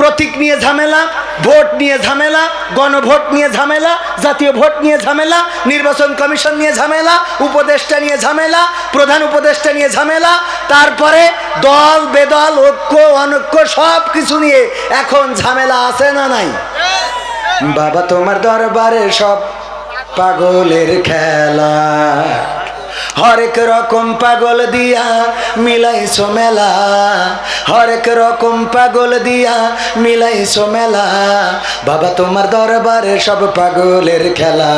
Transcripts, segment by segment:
প্রতীক নিয়ে ঝামেলা, ভোট নিয়ে ঝামেলা, গণভোট নিয়ে ঝামেলা, জাতীয় ভোট নিয়ে ঝামেলা, নির্বাচন কমিশন নিয়ে ঝামেলা, উপদেষ্টা নিয়ে ঝামেলা, প্রধান উপদেষ্টা নিয়ে ঝামেলা, তারপরে দল, বেদল, ঐক্য, অনৈক্য সব কিছু নিয়ে এখন ঝামেলা আছে না নাই? বাবা তোমার দরবারে সব পাগলের খেলা। হরেক রকম পাগল দিয়া মিলাইছো মেলা। হরেক রকম পাগল দিয়া মিলাইছো মেলা। বাবা তোমার দরবারে সব পাগলের খেলা।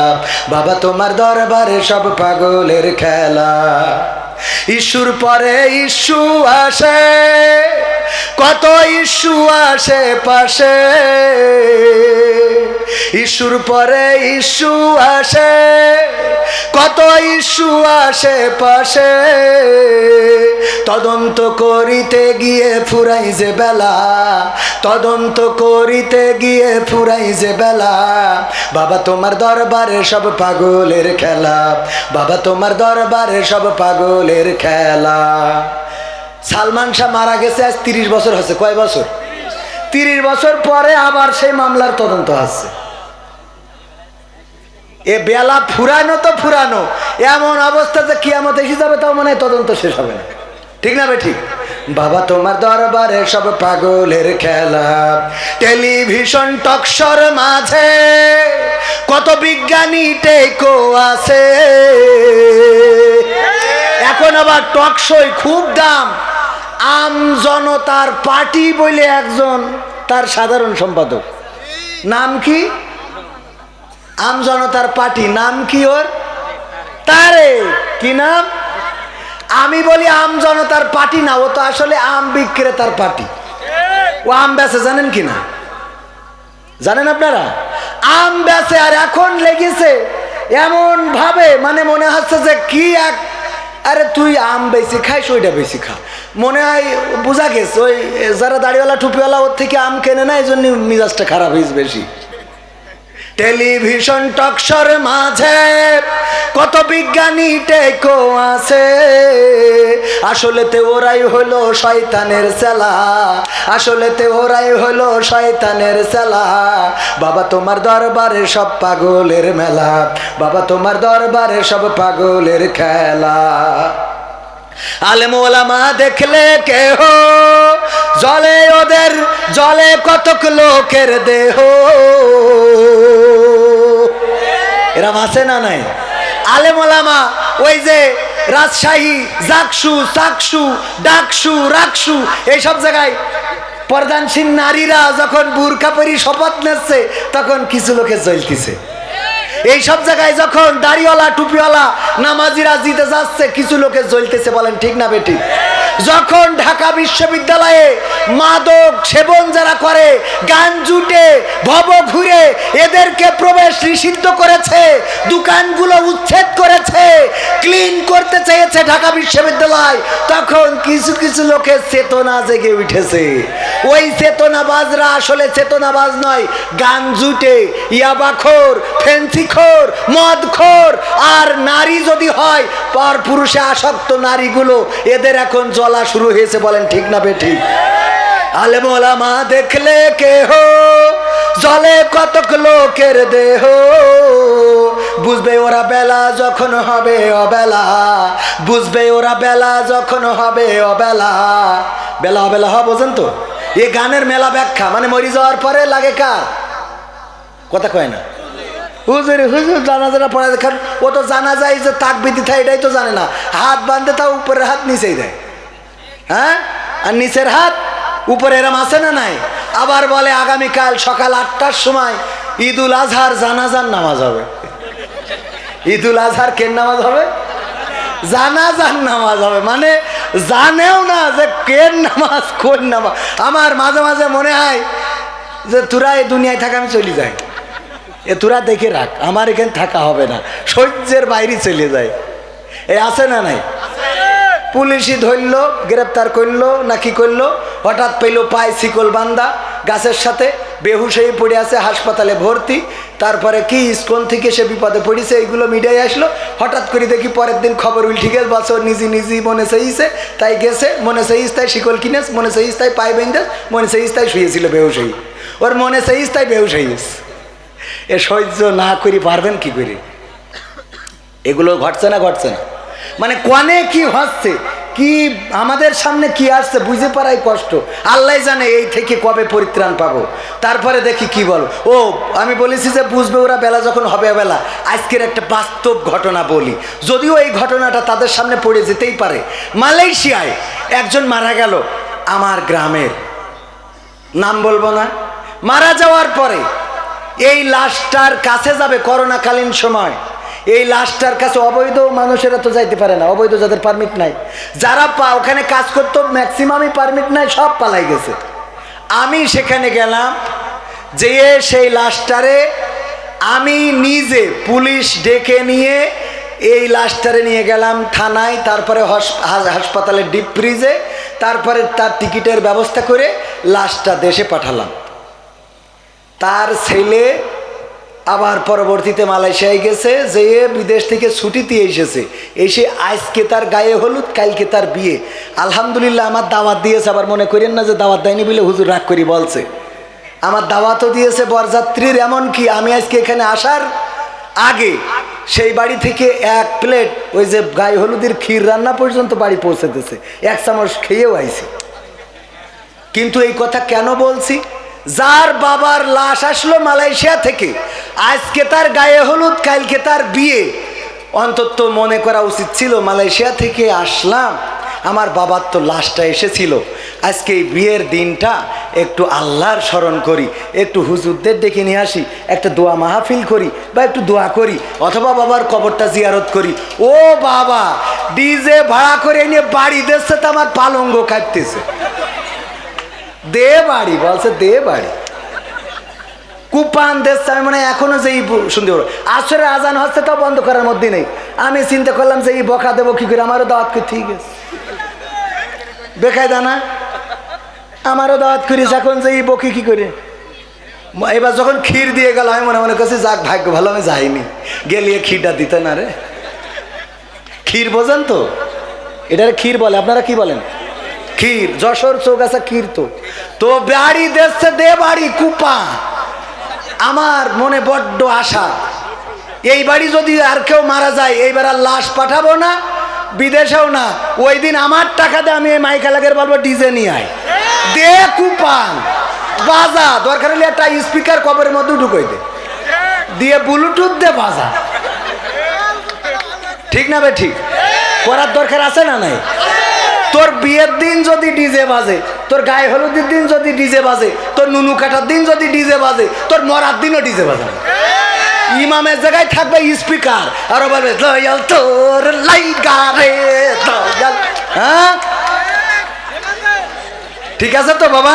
বাবা তোমার দরবারে সব পাগলের খেলা। ইস্যুর পরে ইস্যু আসে, কত ইস্যু আসে পাশে। ইস্যুর পরে ইস্যু আসে, কত ইস্যু আসে পাশে। তদন্ত করিতে গিয়ে ফুরাই যে বেলা, তদন্ত করিতে গিয়ে ফুরাই যে বেলা। বাবা তোমার দরবারে সব পাগলের খেলা, বাবা তোমার দরবারে সব পাগলের খেলা। সালমান শাহ মারা গেছে আজ তিরিশ বছর হচ্ছে কয় বছর? তিরিশ বছর পরে আবার সেই মামলার তদন্ত আছে এ বেলা ফুরানো তো ফুরানো। এমন অবস্থা যে কিয়ামত এসে যাবে তাও মনে তদন্ত শেষ হবে না। ঠিক না ঠিক বাবা, তোমার দরবারে সব পাগলের খেলা। টেলিভিশন টকশর মাঝে কত বিজ্ঞানী টেকো আছে। এখন আবার টকশই খুব দাম। আম জনতার পার্টি বলে একজন তার সাধারণ সম্পাদক। নাম কি? আম জনতার পার্টি, নাম কি ওর? তারে। কি নাম? আমি বলি আম জনতার পার্টি না, ও তো আসলে আম বিক্রেতার পার্টি। ও আম বেচে জানেন কি না? জানেন আপনারা? আম বেচে আর এখন লেগেছে এমন ভাবে মানে মনে হচ্ছে যে কি এক আরে তুই আম বেশি খাইস, ওইটা বেশি খা। মনে হয় বোঝা গেছে, ওই যারা দাড়িওয়ালা, টুপিওয়ালা ওর থেকে আম কেনে না এই জন্য মিজাজটা খারাপ হয়েছে বেশি। টেলিভিশন টকশর মাঝে কত বিজ্ঞানী টেকো আছে। আসলেতে ওরাই হলো শয়তানের সেলা আসলেতে ওরাই হলো শয়তানের সেলা বাবা তোমার দরবারে সব পাগলের মেলা। বাবা তোমার দরবারে সব পাগলের খেলা। আলেম ওলামা দেখলে কেহ জলে ওদের, জলে কতক লোকের দেহ। এরম আছে না নাই? আলেম ওলামা, ওই যে রাজশাহী, জাকসু চাকসু ডাকসু, রাকসু, এইসব জায়গায় প্রধানশীল নারীরা যখন বুরখা পরি শপথ নিচ্ছে, তখন কিছু লোকে জ্বলতিছে। এই সব জায়গায় যখন দাড়িওয়ালা, টুপিওয়ালা নামাজিরা জিতে যাচ্ছে, কিছু লোকে জ্বলতেছে, বলেন ঠিক না বেটি? যখন ঢাকা বিশ্ববিদ্যালয়ে মাদক সেবন যারা করে, গান জুটে, ভব ঘুরে, এদেরকে প্রবেশ নিষিদ্ধ করেছে, দোকানগুলো উচ্ছেদ করেছে ক্লিন করতে চেয়েছে ঢাকা বিশ্ববিদ্যালয়, তখন কিছু কিছু লোকের চেতনা জেগে উঠেছে। ওই চেতনাবাজরা আসলে চেতনাবাজ নয়, গান জুটে, ইয়াবাখোর, ফেন্সিখোর, মদখোর, আর নারী যদি হয়, পর পুরুষে আসক্ত নারীগুলো, এদের এখন জ্বলা শুরু হয়েছে, বলেন, ঠিক না বে, ঠিক? আলেম ওলামা দেখলে কেহ? জলে কতক লোকের দেহ? বুঝবে ওরা বেলা যখন হবে অবেলা। বুঝবে ওরা বেলা যখন হবে অবেলা। বেলা অবেলা হওয়া বোঝেন তো? এই গানের মেলা ব্যাখ্যা মানে মরি যাওয়ার পরে লাগে কার? কথা কয় না। হুজুর হুজুর জানাজানা পড়া দেখান, ও তো জানা যায় যে তাক বিধি থাকে এটাই তো জানে না। হাত বাঁধতে তাও উপরের হাত নিচেই দেয়। হ্যাঁ? আর নিচের হাত? উপরে এরম আছে না নাই? আবার বলে আগামীকাল সকাল আটটার সময় ঈদুল আজহার জানাজার নামাজ হবে। ঈদুল আজহার কেন নামাজ হবে? জানাজার নামাজ হবে। মানে জানেও না যে কেন নামাজ, কোন নামাজ। আমার মাঝে মাঝে মনে হয় যে তোরা এই দুনিয়ায় থাকা, আমি চলে যাই। এ তোরা দেখে রাখ, আমার এখানে থাকা হবে না। সহ্যের বাইরে চলে যায় এ আছে না নাই? পুলিশই ধরলো, গ্রেপ্তার করল, না কি করল? হঠাৎ পেল পায়ে শিকল বান্দা, গাছের সাথে বেহুশ হয়ে পড়ে আছে হাসপাতালে ভর্তি। তারপরে কি ইস্কন থেকে সে বিপদে পড়েছে এইগুলো মিডিয়ায় আসলো। হঠাৎ করে দেখি পরের দিন খবর উল্টি গেছে বছর নিজে নিজেই মনে সেইছে তাই গেছে, মনে সেইস তাই শিকল কিনেস মনে সেইস তাই পায়ে বেঁধেস মনে সেইস তাই শুয়েছিল বেহুশ ওর মনে সেইস তাই বেহুশ হয়েছে এ সহ্য না করি, পারবেন কি করে? এগুলো ঘটছে না ঘটছে না। মানে কনে কি হচ্ছে কি আমাদের সামনে কি আসছে বুঝে পারাই কষ্ট। আল্লাহ জানে এই থেকে কবে পরিত্রাণ পাবো। তারপরে দেখি কি বল। ও, আমি বলেছি যে বুঝবে ওরা বেলা যখন হবে বেলা। আজকের একটা বাস্তব ঘটনা বলি। যদিও এই ঘটনাটা তাদের সামনে পড়ে যেতেই পারে। মালয়েশিয়ায় একজন মারা গেল আমার গ্রামের। নাম বলব না। মারা যাওয়ার পরে এই লাশটার কাছে যাবে করোনাকালীন সময়। এই লাশটার কাছে অবৈধ মানুষেরা তো যাইতে পারে না, অবৈধ যাদের পারমিট নাই। যারা পা ওখানে কাজ করতো ম্যাক্সিমামই পারমিট নাই, সব পালাই গেছে। আমি সেখানে গেলাম, যেয়ে সেই লাশটারে আমি নিজে পুলিশ ডেকে নিয়ে এই লাশটারে নিয়ে গেলাম থানায়, তারপরে হস- হা- হাসপাতালের ডিপ ফ্রিজে তারপরে তার টিকিটের ব্যবস্থা করে লাশটা দেশে পাঠালাম। তার ছেলে আবার পরবর্তীতে মালয়েশিয়ায় গেছে যে বিদেশ থেকে ছুটিতে এসেছে। এসে আজকে তার গায়ে হলুদ, কালকে তার বিয়ে। আলহামদুলিল্লাহ আমার দাওয়াত দিয়েছে, আবার মনে করেন না যে দাওয়াত দেয়নি বলে হুজুর রাগ করি বলছে। আমার দাওয়াতও দিয়েছে বরযাত্রীর এমন কি আমি আজকে এখানে আসার আগে সেই বাড়ি থেকে এক প্লেট ওই যে গায়ে হলুদের ক্ষীর রান্না পর্যন্ত বাড়ি পৌঁছেতেছে এক চামচ খেয়েও আইছে। কিন্তু এই কথা কেন বলছি? যার বাবার লাশ আসলো মালয়েশিয়া থেকে আজকে তার গায়ে হলুদ, কালকে তার বিয়ে। অন্তত মনে করা উচিত ছিল, মালয়েশিয়া থেকে আসলাম। আমার বাবার তো লাশটা এসেছিল। আজকে এই বিয়ের দিনটা একটু আল্লাহর স্মরণ করি, একটু হুজুরদের ডেকে নিয়ে আসি, একটা দোয়া মাহফিল করি বা একটু দোয়া করি, অথবা বাবার কবরটা জিয়ারত করি। ও বাবা, ডিজে ভাড়া করে নিয়ে বাড়ি দিচ্ছে তো আমার পালঙ্গ কাটতেছে। দে বাড়ি, বলছে দে বাড়ি। কুপান দেশ, আমি মানে এখনও যে এই ব- শুনতে পারো আসরে আজান হচ্ছে তাও বন্ধ করার মধ্যে নেই। আমি চিন্তা করলাম যে এই বকা দেবো কি করে? আমারও দাওয়াত করে, ঠিক আছে। বেকায় দানা আমারও দাওয়াত করিস এখন যে এই বকি কি করে? এবার যখন ক্ষীর দিয়ে গেল, আমি মনে মনে করছি, যাক, ভাগ্য ভালো, আমি যাইনি। গেলিয়ে ক্ষীরটা দিতে না রে। ক্ষীর বোঝেন তো? এটারে ক্ষীর বলে, আপনারা কি বলেন? ক্ষীর, যশোর চৌগাছা ক্ষীর তো। তো বাড়ি দেখছে দে বাড়ি কুপা। আমার মনে বড্ড আশা। এই বাড়ি যদি আর কেউ মারা যায়, এইবার আর লাশ পাঠাবো না, বিদেশেও না। ওই দিন আমার টাকাতে আমি এই মাইকালাগের বলব, ডিজে নিয়ে আয়। দে কুপান। বাজা। দরকার হলে একটা স্পিকার কবরের মধ্যে ঢুকোই দে। দিয়ে ব্লুটুথ দে বাজা। ঠিক না বে, ঠিক? করার দরকার আছে না নাই? তোর বিয়ের দিন যদি ডিজে বাজে তোর গায়ে হলুদের দিন যদি ডিজে বাজে, তোর নুনু কাটার দিন যদি ডিজে বাজে, তোর মরার দিনও ডিজে বাজে ইমামের জায়গায় থাকবে স্পিকার, আর বলবে, দয়াল তোর লাইট গারে দয়াল হ্যাঁ? ঠিক আছে তো বাবা?